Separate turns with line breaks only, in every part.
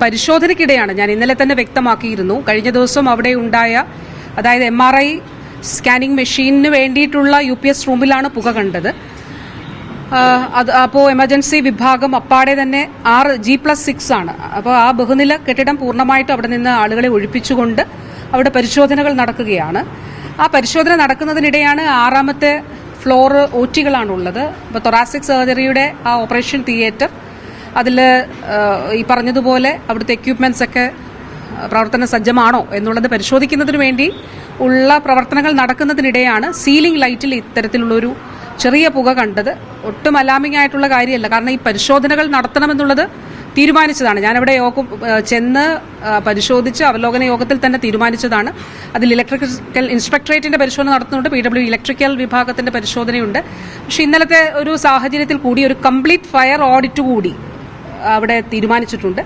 പരിശോധനയ്ക്കിടെയാണ് ഞാൻ ഇന്നലെ തന്നെ വ്യക്തമാക്കിയിരുന്നു. കഴിഞ്ഞ ദിവസം അവിടെ ഉണ്ടായ അതായത് എം ആർ ഐ സ്കാനിംഗ് മെഷീനിന് വേണ്ടിയിട്ടുള്ള യു പി എസ് റൂമിലാണ് പുക കണ്ടത്. അത് അപ്പോൾ എമർജൻസി വിഭാഗം അപ്പാടെ തന്നെ ആറ് ജി പ്ലസ് സിക്സ് ആണ്. അപ്പോൾ ആ ബഹുനില കെട്ടിടം പൂർണമായിട്ട് അവിടെ നിന്ന് ആളുകളെ ഒഴിപ്പിച്ചുകൊണ്ട് അവിടെ പരിശോധനകൾ നടക്കുകയാണ്. ആ പരിശോധന നടക്കുന്നതിനിടെയാണ് ആറാമത്തെ ഫ്ലോർ ഓറ്റികളാണുള്ളത് അപ്പോൾ തൊറാസിക് സർജറിയുടെ ആ ഓപ്പറേഷൻ തിയേറ്റർ അതിൽ ഈ പറഞ്ഞതുപോലെ അവിടുത്തെ എക്യുപ്മെന്റ്സ് ഒക്കെ പ്രവർത്തന സജ്ജമാണോ എന്നുള്ളത് പരിശോധിക്കുന്നതിന് വേണ്ടി ഉള്ള പ്രവർത്തനങ്ങൾ നടക്കുന്നതിനിടെയാണ് സീലിംഗ് ലൈറ്റിൽ ഇത്തരത്തിലുള്ളൊരു ചെറിയ പുക കണ്ടത്. ഒട്ടും അലാമിംഗ് ആയിട്ടുള്ള കാര്യമല്ല. കാരണം ഈ പരിശോധനകൾ നടത്തണമെന്നുള്ളത് തീരുമാനിച്ചതാണ്. ഞാനവിടെ യോഗം ചെന്ന് പരിശോധിച്ച് അവലോകന യോഗത്തിൽ തന്നെ തീരുമാനിച്ചതാണ്. അതിൽ ഇലക്ട്രിക്കൽ ഇൻസ്പെക്ടറേറ്റിന്റെ പരിശോധന നടത്തുന്നുണ്ട്. പി ഡബ്ല്യു ഇലക്ട്രിക്കൽ വിഭാഗത്തിന്റെ പരിശോധനയുണ്ട്. പക്ഷെ ഇന്നലത്തെ ഒരു സാഹചര്യത്തിൽ കൂടി ഒരു കംപ്ലീറ്റ് ഫയർ ഓഡിറ്റ് കൂടി അവിടെ തീരുമാനിച്ചിട്ടുണ്ട്.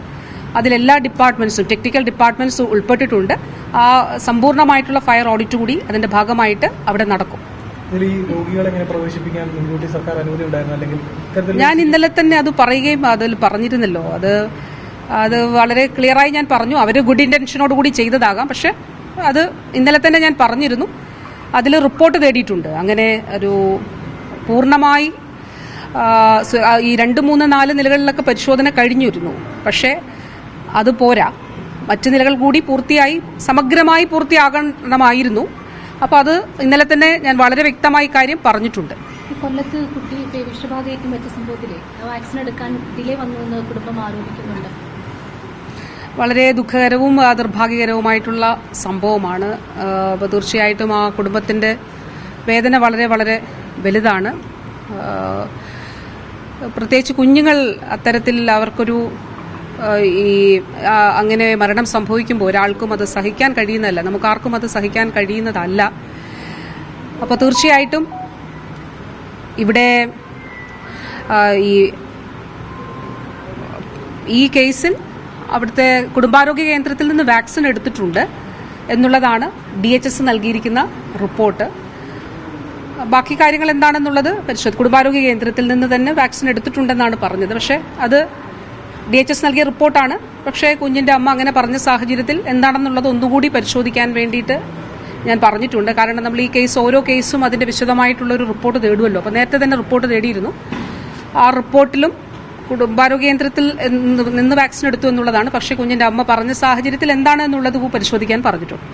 അതിലെല്ലാ ഡിപ്പാർട്ട്മെന്റ്സും ടെക്നിക്കൽ ഡിപ്പാർട്ട്മെന്റ്സും ഉൾപ്പെട്ടിട്ടുണ്ട്. ആ സമ്പൂർണമായിട്ടുള്ള ഫയർ ഓഡിറ്റ് കൂടി അതിന്റെ ഭാഗമായിട്ട് അവിടെ നടക്കും.
ഈ രോഗികളെ എങ്ങനെ പ്രവേശിപ്പിക്കാൻ മുൻകൂട്ടി സർക്കാർ അനുമതി ഉണ്ടായിരുന്നു? അല്ലെങ്കിൽ
ഞാൻ ഇന്നലെ തന്നെ അത് പറയുകയും അതിൽ പറഞ്ഞിരുന്നല്ലോ. അത് അത് വളരെ ക്ലിയറായി ഞാൻ പറഞ്ഞു. അവർ ഗുഡ് ഇന്റൻഷനോട് കൂടി ചെയ്തതാകാം. പക്ഷെ അത് ഇന്നലെ തന്നെ ഞാൻ പറഞ്ഞിരുന്നു. അതിൽ റിപ്പോർട്ട് തേടിയിട്ടുണ്ട്. അങ്ങനെ ഒരു പൂർണമായി ഈ രണ്ട് മൂന്ന് നാല് നിലകളിലൊക്കെ പരിശോധന കഴിഞ്ഞിരുന്നു. പക്ഷേ അത് പോരാ. മറ്റ് നിലകൾ കൂടി പൂർത്തിയായി സമഗ്രമായി പൂർത്തിയാകണമായിരുന്നു. അപ്പോൾ അത് ഇന്നലെ തന്നെ ഞാൻ വളരെ വ്യക്തമായി കാര്യം പറഞ്ഞിട്ടുണ്ട്.
കൊല്ലത്ത് കുട്ടി വിഷബാധയേറ്റ് മറ്റു സംഭവത്തിലെ വാക്സിൻ എടുക്കാൻ ഡിലേ വന്നുവെന്ന് കുടുംബം ആരോപിക്കുന്നുണ്ട്.
വളരെ ദുഃഖകരവും നിർഭാഗ്യകരവുമായിട്ടുള്ള സംഭവമാണ്. അപ്പോൾ തീർച്ചയായിട്ടും ആ കുടുംബത്തിന്റെ വേദന വളരെ വളരെ വലുതാണ്. പ്രത്യേകിച്ച് കുഞ്ഞുങ്ങൾ അത്തരത്തിൽ അവർക്കൊരു ഈ അങ്ങനെ മരണം സംഭവിക്കുമ്പോൾ ഒരാൾക്കും അത് സഹിക്കാൻ കഴിയുന്നതല്ല. നമുക്കാർക്കും അത് സഹിക്കാൻ കഴിയുന്നതല്ല. അപ്പോൾ തീർച്ചയായിട്ടും ഇവിടെ ഈ ഈ കേസിൽ അവിടുത്തെ കുടുംബാരോഗ്യ കേന്ദ്രത്തിൽ നിന്ന് വാക്സിൻ എടുത്തിട്ടുണ്ട് എന്നുള്ളതാണ് ഡി എച്ച് എസ് നൽകിയിരിക്കുന്ന റിപ്പോർട്ട്. ബാക്കി കാര്യങ്ങൾ എന്താണെന്നുള്ളത് പരിശോധി കുടുംബാരോഗ്യ കേന്ദ്രത്തിൽ നിന്ന് തന്നെ വാക്സിൻ എടുത്തിട്ടുണ്ടെന്നാണ് പറഞ്ഞത്. പക്ഷേ അത് ഡി എച്ച് എസ് നൽകിയ റിപ്പോർട്ടാണ്. പക്ഷേ കുഞ്ഞിന്റെ അമ്മ അങ്ങനെ പറഞ്ഞ സാഹചര്യത്തിൽ എന്താണെന്നുള്ളത് ഒന്നുകൂടി പരിശോധിക്കാൻ വേണ്ടിയിട്ട് ഞാൻ പറഞ്ഞിട്ടുണ്ട്. കാരണം നമ്മൾ ഈ കേസ് ഓരോ കേസും അതിന്റെ വിശദമായിട്ടുള്ള ഒരു റിപ്പോർട്ട് തേടുമല്ലോ അപ്പോൾ നേരത്തെ തന്നെ റിപ്പോർട്ട് തേടിയിരുന്നു. ആ റിപ്പോർട്ടിലും കുടുംബാരോഗ്യ കേന്ദ്രത്തിൽ നിന്ന് വാക്സിൻ എടുത്തു എന്നുള്ളതാണ്. പക്ഷേ കുഞ്ഞിന്റെ അമ്മ പറഞ്ഞ സാഹചര്യത്തിൽ എന്താണ് എന്നുള്ളത് പരിശോധിക്കാൻ പറഞ്ഞിട്ടുണ്ട്.